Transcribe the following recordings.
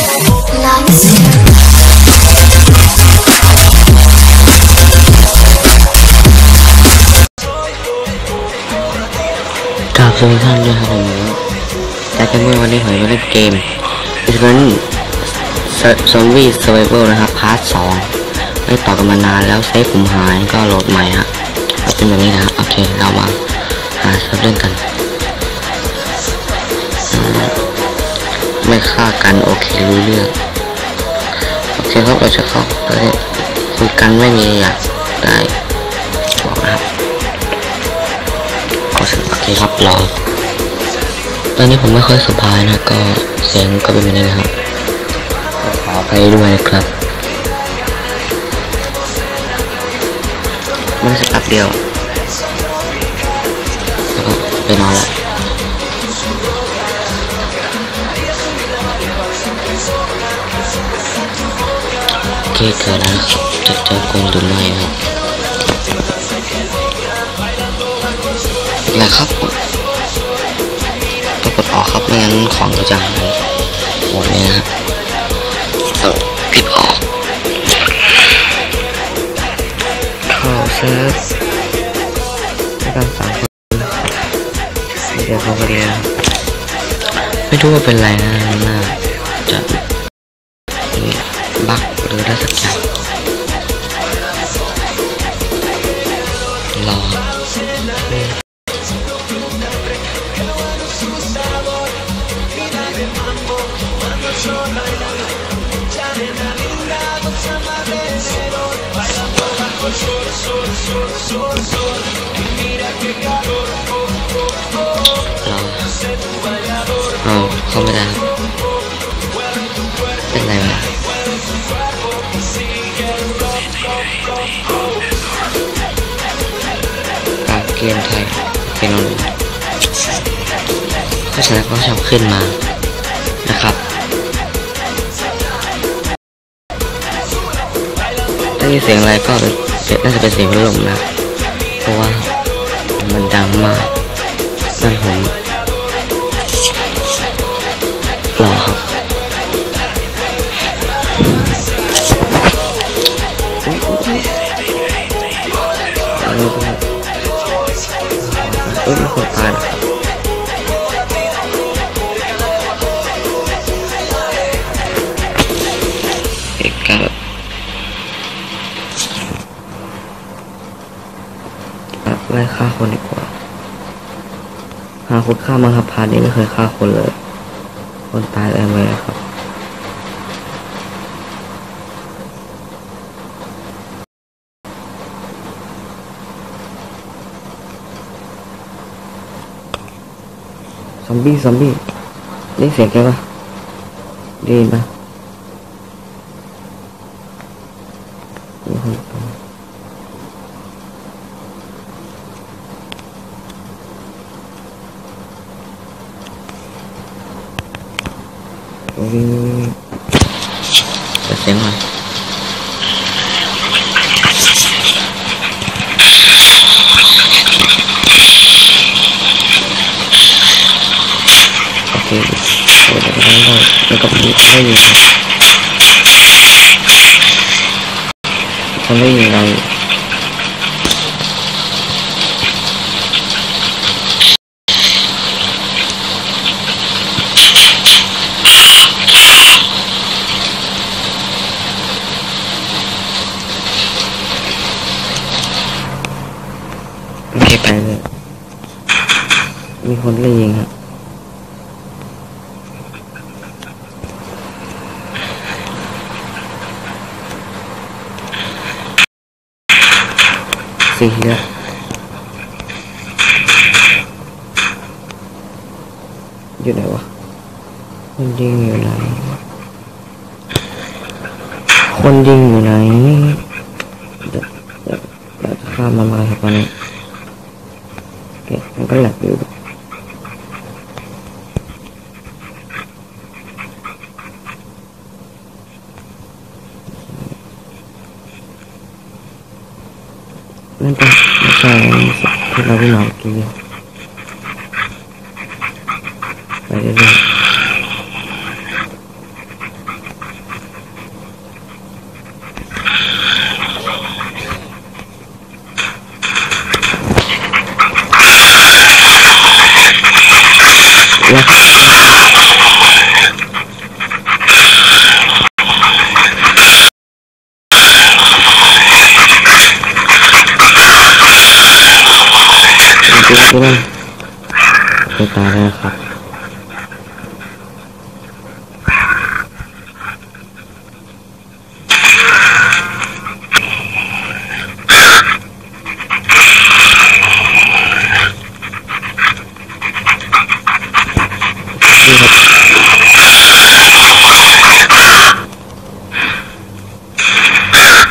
กราบสวัสดีท่านด้วยครับผมแต่จะเมื่อวันนี้ผมจะเล่นเกม i s v e n Zombie Survival นะครับ พาร์ทสองไม่ต่อกันมานานแล้วเซฟผมหายก็โหลดใหม่ฮะก็เป็นแบบนี้นะครับ โอเค เรามาหาเซิร์ฟเล่นกัน ไม่ฆ่ากันโอเครู้เรื่องโอเคครับเราจะเข้าตอนนี้คุยกันไม่มีอยากได้บอกนะครับก็สโอเคครับรอตอนนี้ผมไม่ค่อยสบายนะก็เสียงก็เป็นแบบนี้นะครับขอไปด้วยครับมันสักแป๊บเดียวแล้วก็ไปนอนละ โอเคเกิดแล้วนะครับจะเจอคนหรือไม่ครับแหละครับต้องกดออกครับไม่งั้นของก็จะหายหมดเลยนะครับต้องปิดออกเข้าเซิร์ฟด้วยกันสามคนเดี๋ยวเขาก็เดียวไม่รู้ว่าเป็นไรนะน่าจะมี บักหรืออะไรสักอย่างรอเราเราเข้าไม่ได้ เกมไทยเป็นอะไรเพราะก็ชอบขึ้นมานะครับถ้ามีเสียงอะไรก็เป็นน่าจะเป็นเสียงพัดลมนะ เพราะว่ามันดังมากนั่นผมรอครับ เอ้ยมีคนตายนะเอกกับแบบไล่ฆ่าคนดีกว่าหาคนฆ่ามาครับพาร์ทนี้ไม่เคยฆ่าคนเลย คนตายแรงเลยครับซอมบี้ซอมบี้ได้ได้ยินปะมีคนตายวิ่งวิ่งวิ่งวิ่งเปิ เสียงหน่อยโอเคโอ้เดี๋ยวก็ได้แล้วก็มีคนได้ยินครันได้ยินเราอยู่ไปเลยมีคนได้ยินครับ สีเหลือง อยู่ไหนวะคนยิงอยู่ไหน คนยิงอยู่ไหนเดี๋ยวเดี๋ยวเราจะข้ามมันมาครับตอนนี้โอเคมันก็แหลกอยู่นั่นเป็นไม่ใช่ที่เราพี่น้องเมื่อกี้ไปเรื่อยจะตายแล้วน Ya. ini Kebetulan kita rehat นี่ครับ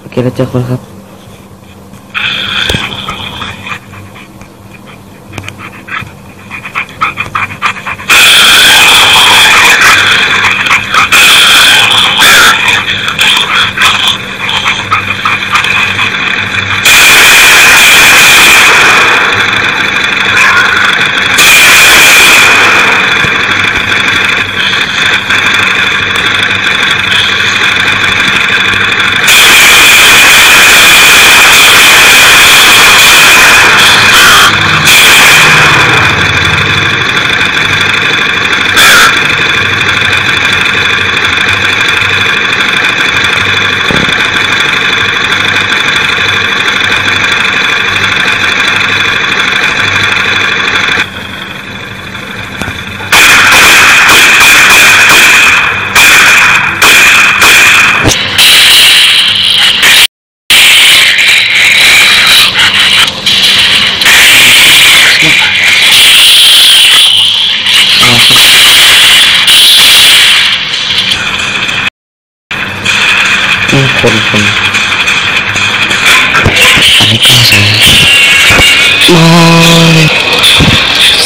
โอเคแล้วเจอคนครับ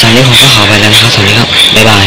สายนี้ผมก็ขอไปแล้วนะครับสวัสดีครับบ๊ายบาย